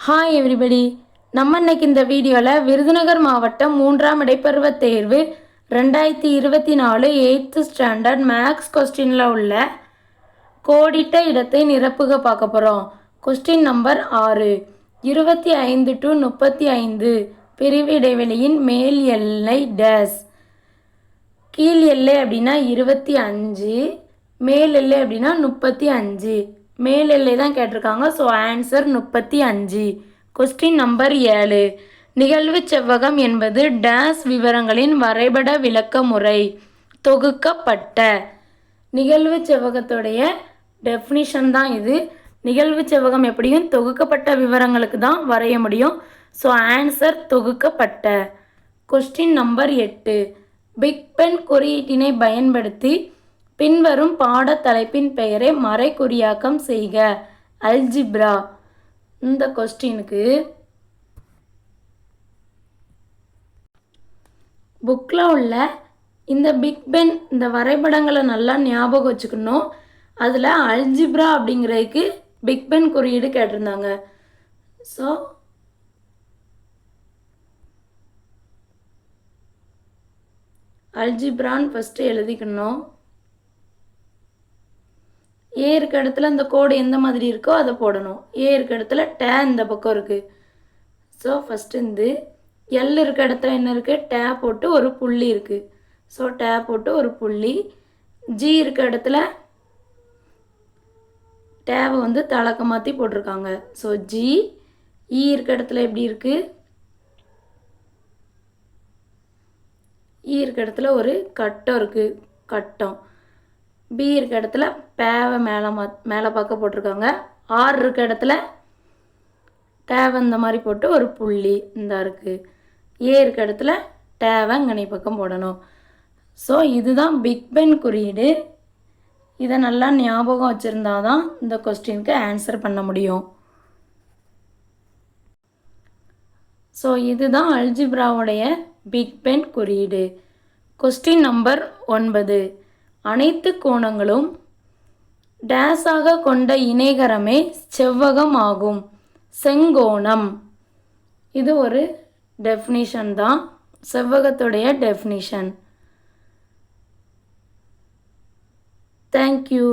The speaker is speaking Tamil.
ஹாய் எவ்ரிபடி நம்ம இன்னைக்கு இந்த வீடியோவில் விருதுநகர் மாவட்டம் மூன்றாம் இடைப்பருவ தேர்வு ரெண்டாயிரத்தி இருபத்தி நாலு எயித்து ஸ்டாண்டர்ட் மேக்ஸ் கொஸ்டினில் உள்ள கோடிட்ட இடத்தை நிரப்புக பார்க்க போகிறோம் கொஸ்டின் நம்பர் ஆறு. இருபத்தி ஐந்து டு முப்பத்தி ஐந்து பிரிவு இடைவெளியின் மேல் எல்லை டேஸ் கீழ் எல்லை அப்படின்னா இருபத்தி அஞ்சு மேல் எல்லை அப்படின்னா முப்பத்தி அஞ்சு. மேல் தான் கேட்டிருக்காங்க. ஸோ ஆன்சர் முப்பத்தி அஞ்சு. கொஸ்டின் நம்பர் ஏழு. நிகழ்வு செவ்வகம் என்பது டேஸ் விவரங்களின் வரைபட விளக்க முறை தொகுக்கப்பட்ட. நிகழ்வு செவ்வகத்துடைய டெஃபினிஷன் தான் இது. நிகழ்வு செவ்வகம் எப்படியும் தொகுக்கப்பட்ட விவரங்களுக்கு தான் வரைய முடியும். ஸோ ஆன்சர் தொகுக்கப்பட்ட. கொஸ்டின் நம்பர் எட்டு. பிக் பென் குறியீட்டினை பயன்படுத்தி பின்வரும் பாடத் தலைப்பின் பெயரை மறைக்குறியாக்கம் செய்க. அல்ஜிப்ரா. இந்த கொஸ்டினுக்கு புக்கில் உள்ள இந்த பிக் பென் இந்த வரைபடங்களை நல்லா ஞாபகம் வச்சுக்கணும். அதில் அல்ஜிப்ரா அப்படிங்கிறதுக்கு பிக் பென் குறியீடு கேட்டிருந்தாங்க. ஸோ அல்ஜிப்ரான்னு ஃபஸ்ட்டு எழுதிக்கணும். ஏ இருக்க இடத்துல இந்த கோடு எந்த மாதிரி இருக்கோ அதை போடணும். ஏ இருக்க இடத்துல டே இந்த பக்கம் இருக்குது ஸோ ஃபஸ்ட்டு இந்த எல் இருக்க இடத்துல என்ன இருக்குது டே போட்டு ஒரு புள்ளி இருக்குது ஸோ டே போட்டு ஒரு புள்ளி. ஜி இருக்க இடத்துல டேவை வந்து தலக்க மாற்றி போட்டிருக்காங்க. ஸோ ஜி இ இருக்க இடத்துல எப்படி இருக்குது ஈ e இருக்க இடத்துல ஒரு கட்டம் இருக்குது கட்டம். பி இருக்க இடத்துல பேவை மேலே மா மேலே பார்க்க போட்டிருக்காங்க. ஆர் இருக்க இடத்துல டேவை இந்த மாதிரி போட்டு ஒரு புள்ளி இந்த இருக்குது ஏ இருக்க இடத்துல டேவை ngனை பக்கம் போடணும். ஸோ இதுதான் பிக் பென் குறியீடு. இதை நல்லா ஞாபகம் வச்சுருந்தா தான் இந்த கொஸ்டினுக்கு ஆன்சர் பண்ண முடியும். ஸோ இதுதான் அல்ஜிப்ராவுடைய பிக் பென் குறியீடு. கொஸ்டின் நம்பர் ஒன்பது. அனைத்து கோணங்களும் டேஸாக கொண்ட இணைகரமே செவ்வகம் ஆகும். செங்கோணம். இது ஒரு டெஃபினிஷன் தான். செவ்வகத்துடைய டெஃபினிஷன் தேங்க்யூ